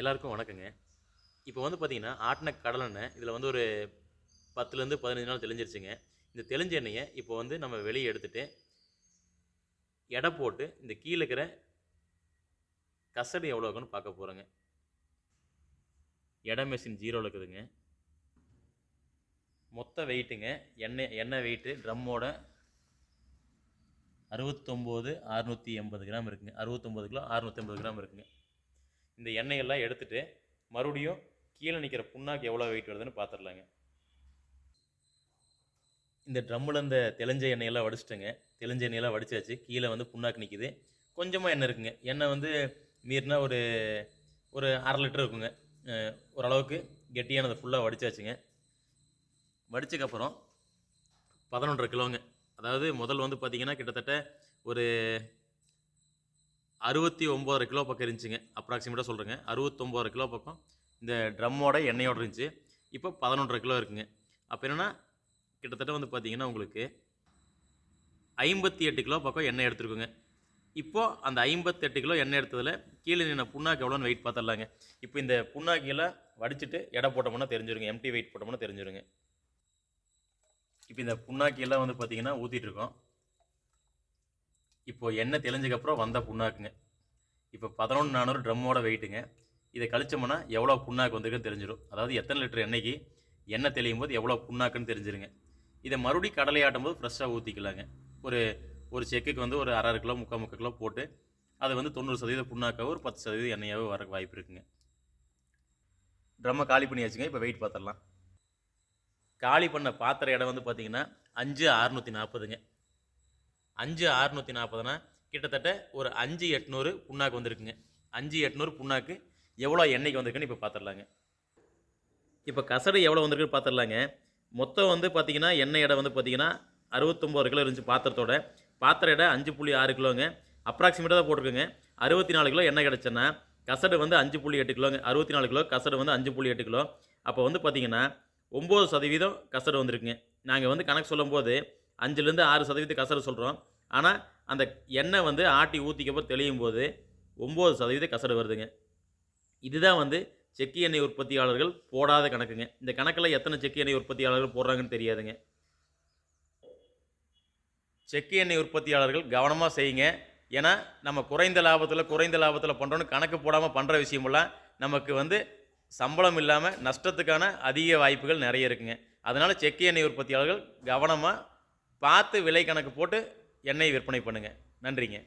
எல்லாருக்கும் வணக்கங்க. இப்போ வந்து பார்த்தீங்கன்னா ஆட்டின கடலெண்ணெய் இதில் வந்து ஒரு பத்துலேருந்து பதினஞ்சு நாள் தெளிஞ்சிருச்சுங்க. இந்த தெளிஞ்ச எண்ணெயை இப்போ வந்து நம்ம வெளியே எடுத்துகிட்டு எடை போட்டு இந்த கீழே இருக்கிற கசடு எவ்வளோ இருக்குன்னு பார்க்க போகிறோங்க எடை மெஷின் ஜீரோவில் இருக்குதுங்க. மொத்த வெயிட்டுங்க எண்ணெய் எண்ணெய் வெயிட்டு ட்ரம்மோட அறுபத்தொம்போது அறுநூற்றி எண்பது கிராம் இருக்குங்க. அறுபத்தொம்போது கிலோ அறுநூற்றி ஐம்பது கிராம் இருக்குங்க. இந்த எண்ணெயெல்லாம் எடுத்துட்டு மறுபடியும் கீழே நிற்கிற புண்ணாக்கு எவ்வளோ வெயிட் வருதுன்னு பார்த்துடலாங்க. இந்த ட்ரம்மில் இந்த தெளிஞ்ச எண்ணெயெல்லாம் வடிச்சிட்டேங்க. தெளிஞ்ச எண்ணெயெல்லாம் வடிச்சாச்சு. கீழே வந்து புண்ணாக்கு நிற்கிது கொஞ்சமாக எண்ணெய் இருக்குங்க. எண்ணெய் வந்து மீறினா ஒரு ஒரு அரை லிட்டர் இருக்குங்க. ஓரளவுக்கு கெட்டியானதை ஃபுல்லாக வடிச்சாச்சுங்க. வடிச்சதுக்கப்புறம் பதினொன்றரை கிலோங்க. அதாவது முதல் வந்து பார்த்திங்கன்னா கிட்டத்தட்ட ஒரு அறுபத்தி ஒம்போதரை கிலோ பக்கம் இருந்துச்சுங்க. அப்ராக்சிமேட்டாக சொல்கிறேங்க அறுபத்தொம்போதரை கிலோ பக்கம் இந்த ட்ரம்மோட எண்ணெயோட இருந்துச்சு. இப்போ பதினொன்றரை கிலோ இருக்குங்க. அப்போ என்னென்னா கிட்டத்தட்ட வந்து பார்த்தீங்கன்னா உங்களுக்கு ஐம்பத்தி எட்டு கிலோ பக்கம் எண்ணெய் எடுத்துருக்குங்க. இப்போது அந்த ஐம்பத்தெட்டு கிலோ எண்ணெய் எடுத்ததில் கீழே நின்ன புண்ணாக்கு எவ்வளோன்னு வெயிட் பார்த்துடலாங்க இப்போ இந்த புண்ணாக்கியெல்லாம் வடிச்சிட்டு எடை போட்டோம்னா தெரிஞ்சிருங்க. எம்டி வெயிட் போட்டோம்னா தெரிஞ்சிருங்க. இப்போ இந்த புண்ணாக்கியெல்லாம் வந்து பார்த்தீங்கன்னா ஊற்றிட்டுருக்கோம் இப்போது இப்போ எண்ணெய் தெளிஞ்சதுக்கப்புறம் வந்த புண்ணாக்குங்க. இப்போ பதினொன்று நானூறு ட்ரம்மோட வெயிட்டுங்க இதை கழிச்சோம்னா எவ்வளோ புண்ணாக்கு வந்திருக்குன்னு தெரிஞ்சிடும். அதாவது எத்தனை லிட்டர் எண்ணெய்க்கு எண்ணெய் தெளியும் போது எவ்வளோ புண்ணாக்குன்னு தெரிஞ்சிருங்க. இதை மறுபடியும் கடலை ஆட்டும் போது ஃப்ரெஷ்ஷாக ஊற்றிக்கலாங்க ஒரு ஒரு செக்குக்கு வந்து ஒரு அரை அரை கிலோ முக்கால் முக்கால் கிலோ போட்டு அதை வந்து தொண்ணூறு சதவீதம் புண்ணாக்காவோ ஒரு பத்து சதவீதம் எண்ணெயாவோ வர வாய்ப்பு இருக்குங்க. ட்ரம்மை காலி பண்ணியாச்சுங்க. இப்போ வெயிட் பார்த்துடலாம். காலி பண்ண பாத்திர இடம் வந்து பார்த்தீங்கன்னா அஞ்சு அறுநூற்றி நாற்பதுங்க. அஞ்சு அறுநூற்றி நாற்பதுனா கிட்டத்தட்ட ஒரு அஞ்சு எட்நூறு புண்ணாக்கு வந்திருக்குங்க. அஞ்சு எட்நூறு புண்ணாக்கு எவ்வளோ எண்ணெய்க்கு வந்திருக்குன்னு இப்போ பார்த்துடலாங்க. இப்போ கசடு எவ்வளோ வந்திருக்குன்னு பார்த்துடலாங்க. மொத்தம் வந்து பார்த்தீங்கன்னா எண்ணெய் எடை வந்து பார்த்தீங்கன்னா அறுபத்தொம்போது கிலோ இருந்துச்சு பாத்திரத்தோட. பாத்திர எடை அஞ்சு புள்ளி ஆறு கிலோங்க. அப்ராக்சிமேட்டாக தான் போட்டிருக்குங்க. அறுபத்தி நாலு கிலோ எண்ணெய் கிடச்சுன்னா கசடு வந்து அஞ்சு புள்ளி எட்டு கிலோங்க. அறுபத்தி நாலு கிலோ கசடு வந்து அஞ்சு புள்ளி எட்டு கிலோ. அப்போ வந்து பார்த்தீங்கன்னா ஒம்பது சதவீதம் கசடு வந்திருக்குங்க. நாங்கள் வந்து கணக்கு சொல்லும்போது அஞ்சுலேருந்து ஆறு சதவீதம் கசடு சொல்கிறோம் ஆனால் அந்த எண்ணெய் வந்து ஆட்டி ஊற்றிக்கப்போ தெளியும் போது ஒம்பது சதவீதம் கசடு வருதுங்க. இதுதான் வந்து செக்கு எண்ணெய் உற்பத்தியாளர்கள் போடாத கணக்குங்க. இந்த கணக்கில் எத்தனை செக்கு எண்ணெய் உற்பத்தியாளர்கள் போடுறாங்கன்னு தெரியாதுங்க. செக்கு எண்ணெய் உற்பத்தியாளர்கள் கவனமாக செய்யுங்க. ஏன்னா நம்ம குறைந்த லாபத்தில் குறைந்த லாபத்தில் பண்ணுறோன்னு கணக்கு போடாமல் பண்ணுற விஷயமெல்லாம் நமக்கு வந்து சம்பளம் இல்லாமல் நஷ்டத்துக்கான அதிக வாய்ப்புகள் நிறைய இருக்குங்க. அதனால் செக்கு எண்ணெய் உற்பத்தியாளர்கள் கவனமாக பார்த்து விலை கணக்கு போட்டு எண்ணெய் விற்பனை பண்ணுங்கள் நன்றிங்க.